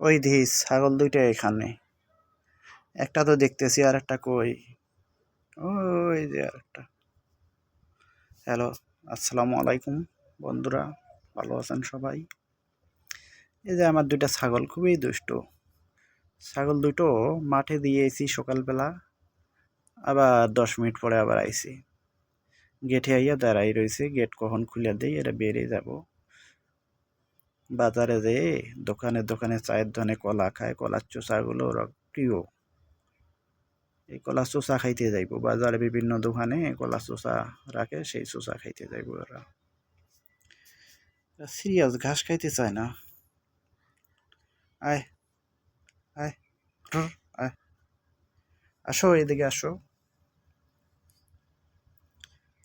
ওই দিহি, ছাগল দুইটা এখানে। একটা তো দেখতেছি আর একটা কই? ওই যে আর একটা হ্যালো, আসসালামু আলাইকুম বন্ধুরা, ভালো আছেন সবাই? এই যে আমার দুইটা ছাগল, খুবই দুষ্ট। ছাগল দুটো মাঠে দিয়েছি সকালবেলা, আবার দশ মিনিট পরে আবার আইছি। গেটে আইয়া দাঁড়াই রয়েছে গেট কখন খুলে দেই, এটা বেরিয়ে যাব। বাজারে যে দোকানে দোকানে চায়ের ধনে কলা খায়, কলার চোষাগুলো প্রিয়। এই কলা চোষা খাইতে যাইব। বাজারে বিভিন্ন দোকানে কলা চোষা রাখে, সেই চোষা খাইতে যাইব ওরা। সিরিয়াস, ঘাস খাইতে চায় না। আয় আয় আয়। আসো এদিকে আসো।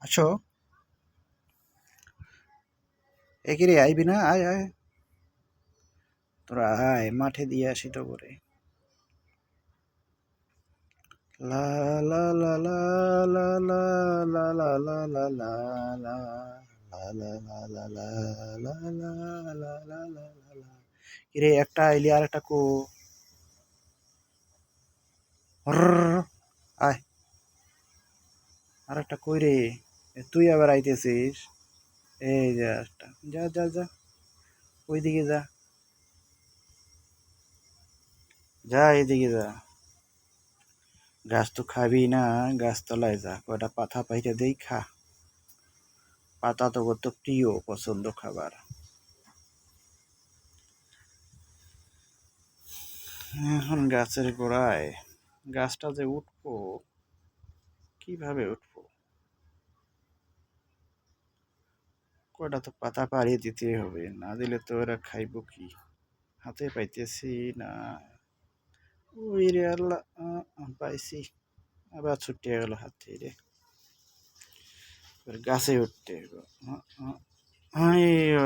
আসো। একিরে আইবি না? আয় আয়। তোরা আয় মাঠে দিয়ে আসি তো করে লা লা লা লা লা লা লা লা লা লা লা লা কিরে একটা আইলি আর একটা কো আয় আর একটা কই রে তুই আবার আইতেছিস এই যা একটা যা যা যা ওইদিকে যা যা এদিকে যা। গাছ তো খাবি না, গাছতলায় যা, কয়টা পাতা পাইতে দেই খা। পাতা তো কত প্রিয়, পছন্দ খাবার। এখন গাছের গোড়ায়, গাছটা যে উঠবো, কীভাবে উঠবো? কয়টা তো পাতা পাড়িয়ে দিতে হবে, না দিলে তো ওরা খাইবো কি? হাতে পাইতেছি না। ওই রে আল্লাহ পাইছি আবার ছুটে গেল হাত থেকে এবার গাছে উঠতে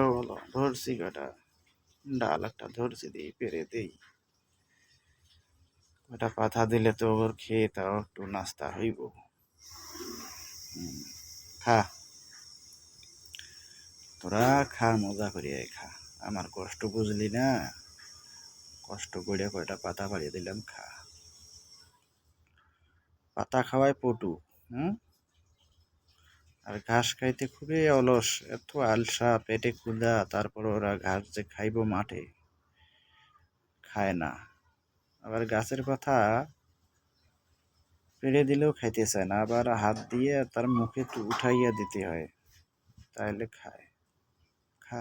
হলো ধরছি কটা ডাল একটা ধরছি দিই পেরে দিই ওটা পাতা দিলে তো ওর খেয়ে তাও একটু নাস্তা হইব খা তোরা খা মজা করিয়া খা আমার কষ্ট বুঝলি না কষ্ট করে কয়টা পাতা পাড়িয়ে দিলাম, খা। পাতা খাওয়ায় পটু, হুম? আর ঘাস খাইতে খুবই অলস, এত আলসা, পেটে ক্ষুধা, তারপর ওরা ঘাস যে খাইব মাঠে, খায় না। আবার গাছের কথা পেড়ে দিলেও খাইতে চায় না, আবার হাত দিয়ে তার মুখে উঠাইয়া দিতে হয় তাহলে খায় খা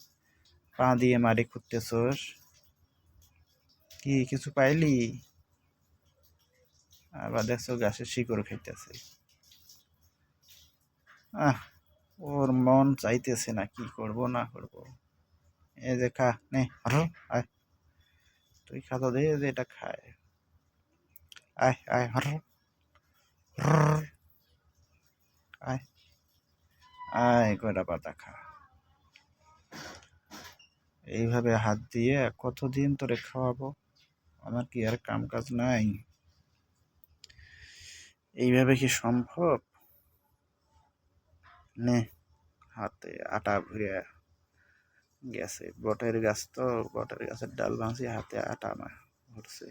পা দিয়ে মারি খুঁড়তেছস? কি, কিছু পাইলি? আবার দেখছ গাছের শিকড় খাইতেছে। আহ, ওর মন চাইতেছে না কি করব, না করব। এ যে খা, নে আয়। তুই খাতা দে যে এটা খায় আয় আয় হর। আয় আয়, কয়টা পাতা খা। এইভাবে হাত দিয়ে কতদিন তোরে খাওয়াবো? আমার কি আর কাম কাজ নাই? এইভাবে কি সম্ভব? নে, হাতে আটা ভরে গেছে। বটের গাছ তো, বটের গাছের ডাল ভাঙছি, হাতে আটা মা ভরছে।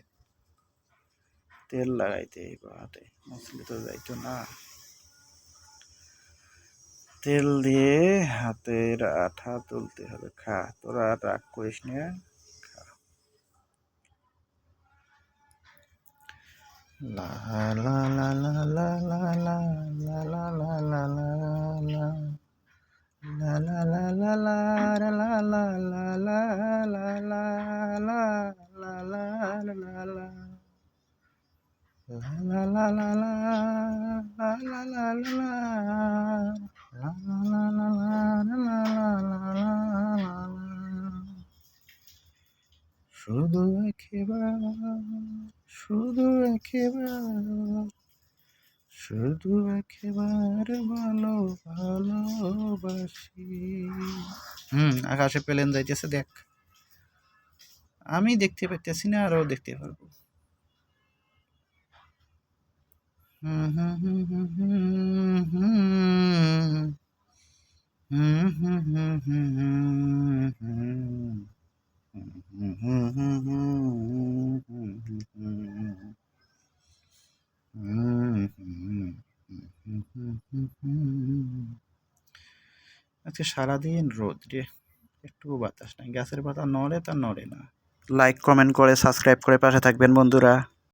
তেল লাগাইতে হাতে মছলি তো যাইতো না। তেল দিয়ে হাতের আঠা তুলতে হবে খা তোরা রাগ করিস নিয়ে লা লা লা লা লা লা লা লা লা লা লা লা লা লা শুধু একেবার শুধু একেবার ভালো ভালোবাসি হুম আকাশে প্লেন যাইতেছে দেখ আমি দেখতে পাইতেছি না আরও দেখতে পারব হুম হুম হুম হুম হুম হুম হুম হুম হুম হুম হুম আজকে সারাদিন রোদ রে, একটু বাতাস নাই গ্যাসের পাতা নড়ে তা নড়ে না। লাইক কমেন্ট করে সাবস্ক্রাইব করে পাশে থাকবেন বন্ধুরা।